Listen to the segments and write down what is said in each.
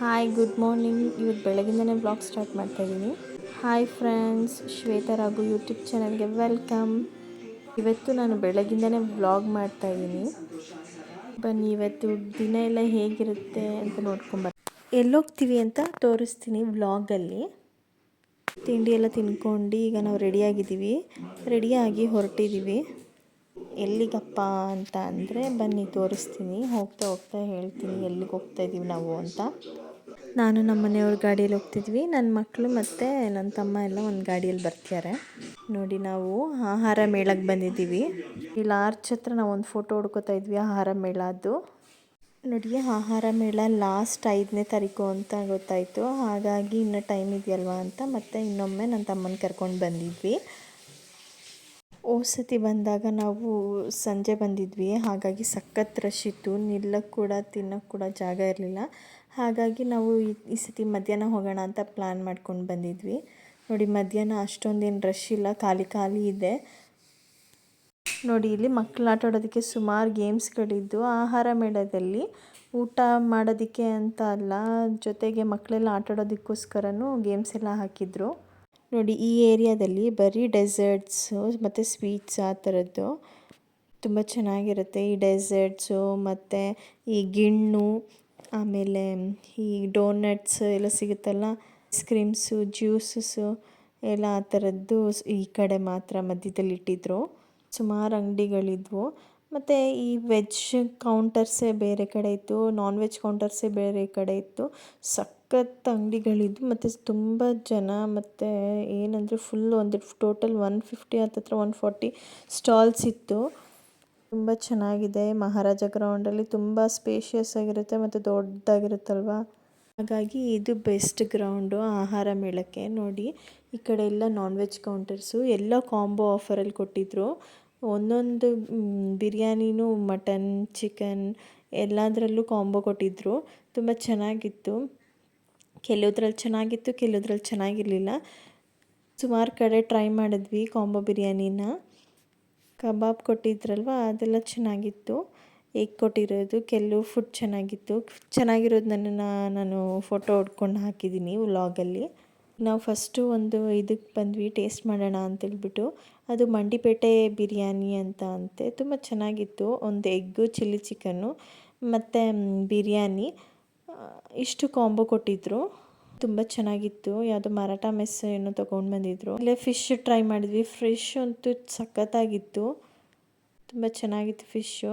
Hi good morning ಇವತ್ತು ಬೆಳಗಿಂದನೇ blog start ಮಾಡ್ತಾ ಇದ್ದೀನಿ hi friends Shweta Raghu YouTube ಚಾನಲ್ಗೆ ವೆಲ್ಕಮ್ ಇವತ್ತು ನಾನು ಬೆಳಗಿಂದನೇ ವ್ಲಾಗ್ ಮಾಡ್ತಾ ಇದ್ದೀನಿ ಬನ್ನಿ, ಇವತ್ತು ದಿನ ಎಲ್ಲ ಹೇಗಿರುತ್ತೆ ಅಂತ ನೋಡ್ಕೊಂಬರ್ ಎಲ್ಲೋಗ್ತೀವಿ ಅಂತ ತೋರಿಸ್ತೀನಿ ವ್ಲಾಗಲ್ಲಿ ತಿಂಡಿ ಎಲ್ಲ ತಿನ್ಕೊಂಡು ಈಗ ನಾವು ರೆಡಿಯಾಗಿದ್ದೀವಿ ರೆಡಿಯಾಗಿ ಹೊರಟಿದ್ದೀವಿ. ಎಲ್ಲಿಗಪ್ಪ ಅಂತ ಅಂದರೆ ಬನ್ನಿ ತೋರಿಸ್ತೀನಿ. ಹೋಗ್ತಾ ಹೋಗ್ತಾ ಹೇಳ್ತೀನಿ ಎಲ್ಲಿಗೆ ಹೋಗ್ತಾ ಇದ್ದೀವಿ ನಾವು ಅಂತ. ನಾನು ನಮ್ಮ ಮನೆಯವ್ರ ಗಾಡಿಯಲ್ಲಿ ಹೋಗ್ತಿದ್ವಿ. ನನ್ನ ಮಕ್ಕಳು ಮತ್ತು ನನ್ನ ತಮ್ಮ ಎಲ್ಲ ಒಂದು ಗಾಡಿಯಲ್ಲಿ ಬರ್ತಾರೆ ನೋಡಿ ನಾವು ಆಹಾರ ಮೇಳಕ್ಕೆ ಬಂದಿದ್ದೀವಿ. ಇಲ್ಲಿ ಆರ್ಚ್ ಹತ್ರ ನಾವು ಒಂದು ಫೋಟೋ ಹುಡ್ಕೋತಾ ಇದ್ವಿ, ಆಹಾರ ಮೇಳದ್ದು ನೋಡಿ, ಆಹಾರ ಮೇಳ ಲಾಸ್ಟ್ ಐದನೇ ತಾರೀಕು ಅಂತ ಗೊತ್ತಾಯಿತು. ಹಾಗಾಗಿ ಇನ್ನೂ ಟೈಮ್ ಇದೆಯಲ್ವಾ ಅಂತ ಮತ್ತೆ ಇನ್ನೊಮ್ಮೆ ನನ್ನ ತಮ್ಮನ ಕರ್ಕೊಂಡು ಬಂದಿದ್ವಿ. ಸತಿ ಬಂದಾಗ ನಾವು ಸಂಜೆ ಬಂದಿದ್ವಿ. ಹಾಗಾಗಿ ಸಖತ್ ರಶ್ ಇತ್ತು. ನಿಲ್ಲಕ್ಕೆ ಕೂಡ ತಿನ್ನೋಕ್ಕೆ ಕೂಡ ಜಾಗ ಇರಲಿಲ್ಲ. ಹಾಗಾಗಿ ನಾವು ಈ ಸತಿ ಮಧ್ಯಾಹ್ನ ಹೋಗೋಣ ಅಂತ ಪ್ಲ್ಯಾನ್ ಮಾಡ್ಕೊಂಡು ಬಂದಿದ್ವಿ. ನೋಡಿ, ಮಧ್ಯಾಹ್ನ ಅಷ್ಟೊಂದೇನು ರಶ್ ಇಲ್ಲ, ಖಾಲಿ ಖಾಲಿ ಇದೆ. ನೋಡಿ, ಇಲ್ಲಿ ಮಕ್ಕಳು ಆಟ ಆಡೋದಕ್ಕೆ ಸುಮಾರು ಗೇಮ್ಸ್ಗಳಿದ್ದು ಆಹಾರ ಮೇಳದಲ್ಲಿ ಊಟ ಮಾಡೋದಕ್ಕೆ ಅಂತ ಅಲ್ಲ, ಜೊತೆಗೆ ಮಕ್ಕಳೆಲ್ಲ ಆಟ ಆಡೋದಕ್ಕೋಸ್ಕರನೂ ಗೇಮ್ಸ್ ಎಲ್ಲ ಹಾಕಿದ್ರು. ನೋಡಿ, ಈ ಏರಿಯಾದಲ್ಲಿ ಬರೀ ಡೆಸರ್ಟ್ಸು ಮತ್ತು ಸ್ವೀಟ್ಸ್ ಆ ಥರದ್ದು ತುಂಬ ಚೆನ್ನಾಗಿರುತ್ತೆ. ಈ ಡೆಸರ್ಟ್ಸು ಮತ್ತು ಈ ಗಿಣ್ಣು ಆಮೇಲೆ ಈ ಡೋನಟ್ಸ್ ಎಲ್ಲ ಸಿಗುತ್ತಲ್ಲ ಐಸ್ ಕ್ರೀಮ್ಸು ಜ್ಯೂಸಸ್ಸು ಎಲ್ಲ ಆ ಥರದ್ದು ಈ ಕಡೆ ಮಾತ್ರ ಮಧ್ಯದಲ್ಲಿ ಇಟ್ಟಿದ್ರು. ಸುಮಾರು ಅಂಗಡಿಗಳಿದ್ವು. ಮತ್ತು ಈ ವೆಜ್ ಕೌಂಟರ್ಸೇ ಬೇರೆ ಕಡೆ ಇತ್ತು ನಾನ್ ವೆಜ್ ಕೌಂಟರ್ಸೇ ಬೇರೆ ಕಡೆ ಇತ್ತು. ಸಖತ್ ಅಂಗಡಿಗಳಿದ್ವು. ಮತ್ತು ತುಂಬ ಜನ ಮತ್ತು ಏನಂದರೆ ಫುಲ್ ಒಂದು ಟೋಟಲ್ ಒನ್ ಫಿಫ್ಟಿ ಹತ್ತತ್ರ ಒನ್ ಫಾರ್ಟಿ ಸ್ಟಾಲ್ಸ್ ಇತ್ತು. ತುಂಬ ಚೆನ್ನಾಗಿದೆ. ಮಹಾರಾಜ ಗ್ರೌಂಡಲ್ಲಿ ತುಂಬ ಸ್ಪೇಷಿಯಸ್ ಆಗಿರುತ್ತೆ ಮತ್ತು ದೊಡ್ಡದಾಗಿರುತ್ತಲ್ವಾ? ಹಾಗಾಗಿ ಇದು ಬೆಸ್ಟ್ ಗ್ರೌಂಡು ಆಹಾರ ಮೇಳಕ್ಕೆ. ನೋಡಿ, ಈ ಕಡೆ ಎಲ್ಲ ನಾನ್ ವೆಜ್ ಕೌಂಟರ್ಸು ಎಲ್ಲ ಕಾಂಬೋ ಆಫರಲ್ಲಿ ಕೊಟ್ಟಿದ್ದರು ಒಂದೊಂದು ಬಿರಿಯಾನಿನೂ ಮಟನ್ ಚಿಕನ್ ಎಲ್ಲದರಲ್ಲೂ ಕಾಂಬೋ ಕೊಟ್ಟಿದ್ದರು ತುಂಬ ಚೆನ್ನಾಗಿತ್ತು. ಕೆಲವುದ್ರಲ್ಲಿ ಚೆನ್ನಾಗಿತ್ತು, ಕೆಲವುದ್ರಲ್ಲಿ ಚೆನ್ನಾಗಿರಲಿಲ್ಲ. ಸುಮಾರು ಕಡೆ ಟ್ರೈ ಮಾಡಿದ್ವಿ ಕಾಂಬೋ ಬಿರಿಯಾನಿನ. ಕಬಾಬ್ ಕೊಟ್ಟಿದ್ರಲ್ವ, ಅದೆಲ್ಲ ಚೆನ್ನಾಗಿತ್ತು. ಎಗ್ ಕೊಟ್ಟಿರೋದು, ಕೆಲವು ಫುಡ್ ಚೆನ್ನಾಗಿತ್ತು. ಚೆನ್ನಾಗಿರೋದನ್ನ ನಾನು ಫೋಟೋ ಹೊಡ್ಕೊಂಡು ಹಾಕಿದ್ದೀನಿ ವ್ಲಾಗಲ್ಲಿ ನಾವು ಫಸ್ಟು ಒಂದು ಇದಕ್ಕೆ ಬಂದ್ವಿ ಟೇಸ್ಟ್ ಮಾಡೋಣ ಅಂತೇಳ್ಬಿಟ್ಟು ಅದು ಮಂಡಿಪೇಟೆ ಬಿರಿಯಾನಿ ಅಂತ ಅಂತೆ. ತುಂಬ ಚೆನ್ನಾಗಿತ್ತು. ಒಂದು ಎಗ್ಗು ಚಿಲ್ಲಿ ಚಿಕನ್ನು ಮತ್ತು ಬಿರಿಯಾನಿ. ಇಷ್ಟು ಕಾಂಬೋ ಕೊಟ್ಟಿದ್ದರು ತುಂಬ ಚೆನ್ನಾಗಿತ್ತು. ಯಾವುದೋ ಮರಾಠ ಮೆಸ್ ಏನೋ ತೊಗೊಂಡು ಬಂದಿದ್ರು. ಇಲ್ಲೇ ಫಿಶ್ ಟ್ರೈ ಮಾಡಿದ್ವಿ. ಫ್ರೆಶ್ ಅಂತೂ ಸಖತ್ತಾಗಿತ್ತು. ತುಂಬ ಚೆನ್ನಾಗಿತ್ತು ಫಿಶ್ಶು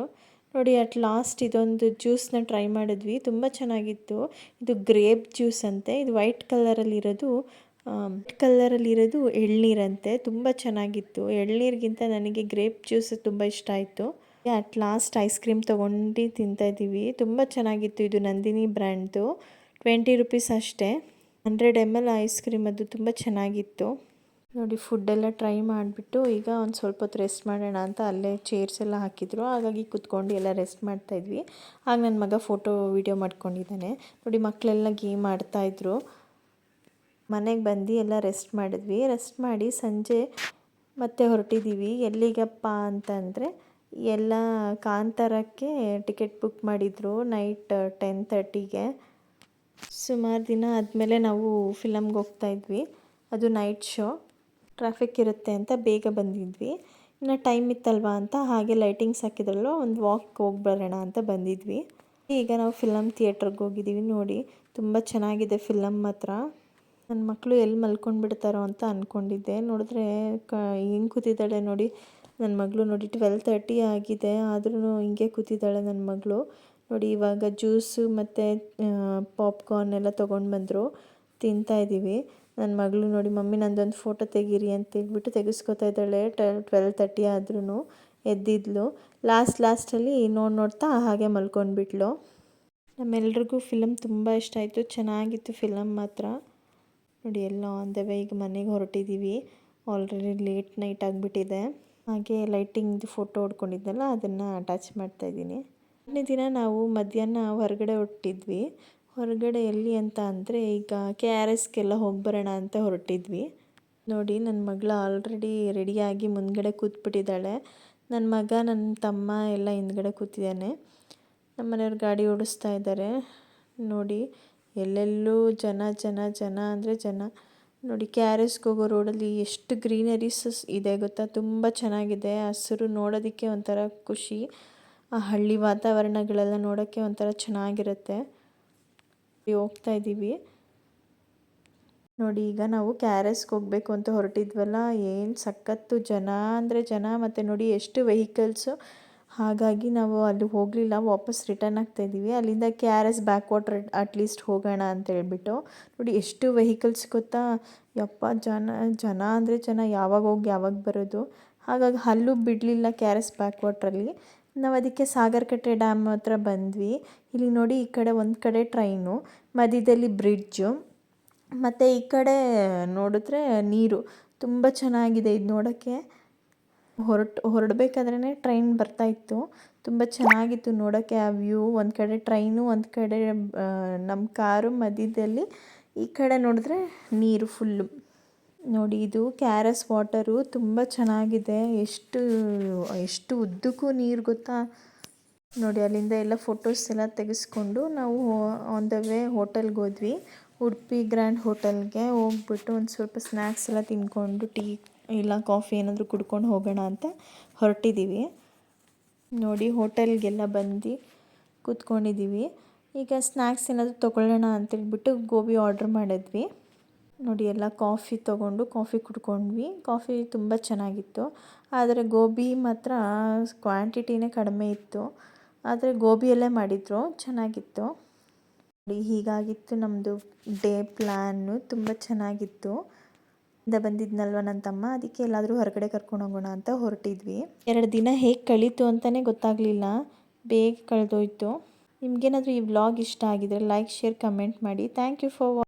ನೋಡಿ ಅಟ್ ಲಾಸ್ಟ್ ಇದೊಂದು ಜ್ಯೂಸನ್ನ ಟ್ರೈ ಮಾಡಿದ್ವಿ. ತುಂಬ ಚೆನ್ನಾಗಿತ್ತು. ಇದು ಗ್ರೇಪ್ ಜ್ಯೂಸ್ ಅಂತೆ. ಇದು ವೈಟ್ ಕಲರಲ್ಲಿರೋದು ವೈಟ್ ಕಲರಲ್ಲಿರೋದು ಎಳ್ನೀರಂತೆ ತುಂಬ ಚೆನ್ನಾಗಿತ್ತು. ಎಳ್ನೀರಿಗಿಂತ ನನಗೆ ಗ್ರೇಪ್ ಜ್ಯೂಸ್ ತುಂಬ ಇಷ್ಟ ಆಯಿತು. ಅಟ್ ಲಾಸ್ಟ್ ಐಸ್ ಕ್ರೀಮ್ ತೊಗೊಂಡು ತಿಂತಾಯಿದ್ದೀವಿ ತುಂಬ ಚೆನ್ನಾಗಿತ್ತು ಇದು ನಂದಿನಿ ಬ್ರ್ಯಾಂಡ್ದು ಟ್ವೆಂಟಿ ರುಪೀಸ್ ಅಷ್ಟೇ. Hundred M L ice cream ಅದು ತುಂಬ ಚೆನ್ನಾಗಿತ್ತು. ನೋಡಿ ಫುಡ್ಡೆಲ್ಲ ಟ್ರೈ ಮಾಡಿಬಿಟ್ಟು ಈಗ ಒಂದು ಸ್ವಲ್ಪ ಹೊತ್ತು ರೆಸ್ಟ್ ಮಾಡೋಣ ಅಂತ ಅಲ್ಲೇ ಚೇರ್ಸ್ ಎಲ್ಲ ಹಾಕಿದ್ರು. ಹಾಗಾಗಿ ಕುತ್ಕೊಂಡು ಎಲ್ಲ ರೆಸ್ಟ್ ಮಾಡ್ತಾಯಿದ್ವಿ ಆಗ ನನ್ನ ಮಗ ಫೋಟೋ ವೀಡಿಯೋ ಮಾಡ್ಕೊಂಡಿದ್ದಾನೆ. ನೋಡಿ ಮಕ್ಕಳೆಲ್ಲ ಗೇಮ್ ಆಡ್ತಾಯಿದ್ರು ಮನೆಗೆ ಬಂದು ಎಲ್ಲ ರೆಸ್ಟ್ ಮಾಡಿದ್ವಿ. ರೆಸ್ಟ್ ಮಾಡಿ ಸಂಜೆ ಮತ್ತೆ ಹೊರಟಿದ್ದೀವಿ ಎಲ್ಲಿಗಪ್ಪ ಅಂತಂದರೆ ಎಲ್ಲ ಕಾಂತಾರಕ್ಕೆ ಟಿಕೆಟ್ ಬುಕ್ ಮಾಡಿದರು. ನೈಟ್ ಟೆನ್ ತರ್ಟಿಗೆ ಸುಮಾರು ದಿನ ಆದಮೇಲೆ ನಾವು ಫಿಲಮ್ಗೆ ಹೋಗ್ತಾಯಿದ್ವಿ ಅದು ನೈಟ್ ಶೋ. ಟ್ರಾಫಿಕ್ ಇರುತ್ತೆ ಅಂತ ಬೇಗ ಬಂದಿದ್ವಿ. ಇನ್ನು ಟೈಮ್ ಇತ್ತಲ್ವಾ ಅಂತ ಹಾಗೆ ಲೈಟಿಂಗ್ಸ್ ಹಾಕಿದ್ರಲ್ಲ ಒಂದು ವಾಕ್ ಹೋಗಿ ಬರೋಣ ಅಂತ ಬಂದಿದ್ವಿ. ಈಗ ನಾವು ಫಿಲಮ್ ಥಿಯೇಟ್ರಿಗೆ ಹೋಗಿದ್ದೀವಿ ನೋಡಿ. ತುಂಬ ಚೆನ್ನಾಗಿದೆ ಫಿಲಮ್ ಮಾತ್ರ ನನ್ನ ಮಕ್ಕಳು ಎಲ್ಲಿ ಮಲ್ಕೊಂಡು ಬಿಡ್ತಾರೋ ಅಂತ ಅಂದ್ಕೊಂಡಿದ್ದೆ ನೋಡಿದ್ರೆ ಕ ಹಿಂಗೆ ಕೂತಿದ್ದಾಳೆ ನೋಡಿ. ನನ್ನ ಮಗಳು ನೋಡಿ ಟ್ವೆಲ್ ತರ್ಟಿ ಆಗಿದೆ. ಆದ್ರೂ ಹಿಂಗೆ ಕೂತಿದ್ದಾಳೆ ನನ್ನ ಮಗಳು. ನೋಡಿ, ಇವಾಗ ಜ್ಯೂಸು ಮತ್ತು ಪಾಪ್ಕಾರ್ನ್ ಎಲ್ಲ ತೊಗೊಂಡು ಬಂದರು. ತಿಂತಾಯಿದ್ದೀವಿ ನನ್ನ ಮಗಳು ನೋಡಿ, ಮಮ್ಮಿ, ನಂದೊಂದು ಫೋಟೋ ತೆಗೀರಿ ಅಂತ ಹೇಳ್ಬಿಟ್ಟು ತೆಗೆಸ್ಕೊತಾ ಇದ್ದಾಳೆ. ಟ್ವೆಲ್ ತರ್ಟಿ ಆದ್ರೂ ಎದ್ದಿದ್ಲು. ಲಾಸ್ಟ್ ಲಾಸ್ಟಲ್ಲಿ ನೋಡಿ, ನೋಡ್ತಾ ಹಾಗೆ ಮಲ್ಕೊಂಡ್ಬಿಟ್ಲು. ನಮ್ಮೆಲ್ರಿಗೂ ಫಿಲಮ್ ತುಂಬ ಇಷ್ಟ ಆಯಿತು. ಚೆನ್ನಾಗಿತ್ತು ಫಿಲಮ್ ಮಾತ್ರ. ನೋಡಿ, ಎಲ್ಲ ಆನ್ ದ ಈಗ ಮನೆಗೆ ಹೊರಟಿದ್ದೀವಿ ಆಲ್ರೆಡಿ ಲೇಟ್ ನೈಟ್ ಆಗಿಬಿಟ್ಟಿದೆ. ಹಾಗೆ ಲೈಟಿಂಗ್ದು ಫೋಟೋ ಹೊಡ್ಕೊಂಡಿದ್ದೆಲ್ಲ ಅದನ್ನು ಅಟ್ಯಾಚ್ ಮಾಡ್ತಾಯಿದ್ದೀನಿ ಮೊದಲನೇ ದಿನ ನಾವು ಮಧ್ಯಾಹ್ನ ಹೊರಗಡೆ ಹೊರಟಿದ್ವಿ. ಹೊರಗಡೆ ಎಲ್ಲಿ ಅಂತ ಅಂದರೆ ಈಗ ಕೆ ಆರ್ ಎಸ್ಗೆಲ್ಲ ಹೋಗಿ ಬರೋಣ ಅಂತ ಹೊರಟಿದ್ವಿ. ನೋಡಿ ನನ್ನ ಮಗಳು ಆಲ್ರೆಡಿ ರೆಡಿಯಾಗಿ ಮುಂದ್ಗಡೆ ಕೂತ್ಬಿಟ್ಟಿದ್ದಾಳೆ. ನನ್ನ ಮಗ ನನ್ನ ತಮ್ಮ ಎಲ್ಲ ಹಿಂದ್ಗಡೆ ಕೂತಿದ್ದಾನೆ. ನಮ್ಮ ಮನೆಯವ್ರು ಗಾಡಿ ಓಡಿಸ್ತಾ ಇದ್ದಾರೆ. ನೋಡಿ, ಎಲ್ಲೆಲ್ಲೂ ಜನ ಜನ ಜನ ಅಂದರೆ ಜನ. ನೋಡಿ, ಕೆ ಆರ್ ಎಸ್ಗೆ ಹೋಗೋ ರೋಡಲ್ಲಿ ಎಷ್ಟು ಗ್ರೀನರೀಸ್ ಇದೆ ಗೊತ್ತಾ? ತುಂಬ ಚೆನ್ನಾಗಿದೆ. ಹಸಿರು ನೋಡೋದಕ್ಕೆ ಒಂಥರ ಖುಷಿ. ಆ ಹಳ್ಳಿ ವಾತಾವರಣಗಳೆಲ್ಲ ನೋಡೋಕ್ಕೆ ಒಂಥರ ಚೆನ್ನಾಗಿರುತ್ತೆ. ಹೋಗ್ತಾ ಇದ್ದೀವಿ. ನೋಡಿ, ಈಗ ನಾವು ಕೆ ಹೋಗಬೇಕು ಅಂತ ಹೊರಟಿದ್ವಲ್ಲ, ಏನು ಸಖತ್ತು ಜನ ಅಂದರೆ ಜನ, ಮತ್ತು ನೋಡಿ ಎಷ್ಟು ವೆಹಿಕಲ್ಸು. ಹಾಗಾಗಿ ನಾವು ಅಲ್ಲಿ ಹೋಗಲಿಲ್ಲ, ವಾಪಸ್ ರಿಟರ್ನ್ ಆಗ್ತಾ ಇದ್ದೀವಿ. ಅಲ್ಲಿಂದ K R S back water at least ಹೋಗೋಣ ಅಂತ ಹೇಳ್ಬಿಟ್ಟು. ನೋಡಿ, ಎಷ್ಟು ವೆಹಿಕಲ್ಸ್ ಗೊತ್ತಾ? ಯಪ್ಪ, ಜನ ಜನ ಅಂದರೆ ಜನ ಯಾವಾಗ ಹೋಗಿ ಯಾವಾಗ ಬರೋದು? ಹಾಗಾಗಿ ಅಲ್ಲೂ ಬಿಡಲಿಲ್ಲ ಕೆ ಆರ್ ಎಸ್ ಬ್ಯಾಕ್ ವಾಟ್ರಲ್ಲಿ ನಾವು ಅದಕ್ಕೆ ಸಾಗರಕಟ್ಟೆ ಡ್ಯಾಮ್ ಹತ್ರ ಬಂದ್ವಿ. ಇಲ್ಲಿ ನೋಡಿ ಈ ಕಡೆ ಒಂದು ಕಡೆ ಟ್ರೈನು ಮಧ್ಯದಲ್ಲಿ ಬ್ರಿಡ್ಜು ಮತ್ತು ಈ ಕಡೆ ನೋಡಿದ್ರೆ ನೀರು. ತುಂಬ ಚೆನ್ನಾಗಿದೆ ಇದು ನೋಡೋಕ್ಕೆ. ಹೊರಟು ಹೊರಡಬೇಕಾದ್ರೇ ಟ್ರೈನ್ ಬರ್ತಾಯಿತ್ತು ತುಂಬ ಚೆನ್ನಾಗಿತ್ತು ನೋಡೋಕ್ಕೆ ಆ ವ್ಯೂ ಒಂದು ಕಡೆ ಟ್ರೈನು ಒಂದು ಕಡೆ ನಮ್ಮ ಕಾರು ಮಧ್ಯದಲ್ಲಿ ಈ ಕಡೆ ನೋಡಿದ್ರೆ ನೀರು ಫುಲ್ಲು ನೋಡಿ, ಇದು ಕ್ಯಾರಸ್ ವಾಟರು. ತುಂಬ ಚೆನ್ನಾಗಿದೆ. ಎಷ್ಟು ಎಷ್ಟು ಉದ್ದಕ್ಕೂ ನೀರು ಗೊತ್ತಾ? ನೋಡಿ, ಅಲ್ಲಿಂದ ಎಲ್ಲ ಫೋಟೋಸ್ ಎಲ್ಲ ತೆಗೆಸ್ಕೊಂಡು ನಾವು ಆನ್ ದ ವೇ ಹೋಟೆಲ್ಗೆ ಹೋದ್ವಿ. ಉಡುಪಿ ಗ್ರ್ಯಾಂಡ್ ಹೋಟೆಲ್ಗೆ ಹೋಗ್ಬಿಟ್ಟು ಒಂದು ಸ್ವಲ್ಪ ಸ್ನ್ಯಾಕ್ಸ್ ಎಲ್ಲ ತಿನ್ಕೊಂಡು ಟೀ ಇಲ್ಲ ಕಾಫಿ ಏನಾದರೂ ಕುಡ್ಕೊಂಡು ಹೋಗೋಣ ಅಂತ ಹೊರಟಿದ್ದೀವಿ ನೋಡಿ ಹೋಟೆಲ್ಗೆಲ್ಲ ಬಂದು ಕೂತ್ಕೊಂಡಿದ್ದೀವಿ ಈಗ ಸ್ನ್ಯಾಕ್ಸ್ ಏನಾದರೂ ತೊಗೊಳ್ಳೋಣ ಅಂತೇಳ್ಬಿಟ್ಟು ಗೋಬಿ ಆರ್ಡ್ರ್ ಮಾಡಿದ್ವಿ. ನೋಡಿ ಎಲ್ಲ ಕಾಫಿ ತೊಗೊಂಡು ಕಾಫಿ ಕುಡ್ಕೊಂಡ್ವಿ. ಕಾಫಿ ತುಂಬ ಚೆನ್ನಾಗಿತ್ತು. ಆದರೆ ಗೋಬಿ ಮಾತ್ರ ಕ್ವಾಂಟಿಟಿನೇ ಕಡಿಮೆ ಇತ್ತು. ಆದರೆ ಗೋಬಿಯಲ್ಲೇ ಮಾಡಿದರು. ಚೆನ್ನಾಗಿತ್ತು. ನೋಡಿ, ಹೀಗಾಗಿತ್ತು ನಮ್ಮದು ಡೇ ಪ್ಲ್ಯಾನು ತುಂಬ ಚೆನ್ನಾಗಿತ್ತು. ಇಂದ ಬಂದಿದ್ನಲ್ವ ನನ್ನ ತಮ್ಮ ಅದಕ್ಕೆ ಎಲ್ಲಾದರೂ ಹೊರಗಡೆ ಕರ್ಕೊಂಡು ಹೋಗೋಣ ಅಂತ ಹೊರಟಿದ್ವಿ. ಎರಡು ದಿನ ಹೇಗೆ ಕಳೀತು ಅಂತಲೇ ಗೊತ್ತಾಗಲಿಲ್ಲ. ಬೇಗ ಕಳೆದೋಯ್ತು. ನಿಮಗೇನಾದರೂ ಈ ವ್ಲಾಗ್ ಇಷ್ಟ ಆಗಿದ್ರೆ ಲೈಕ್, ಶೇರ್, ಕಮೆಂಟ್ ಮಾಡಿ. Thank you for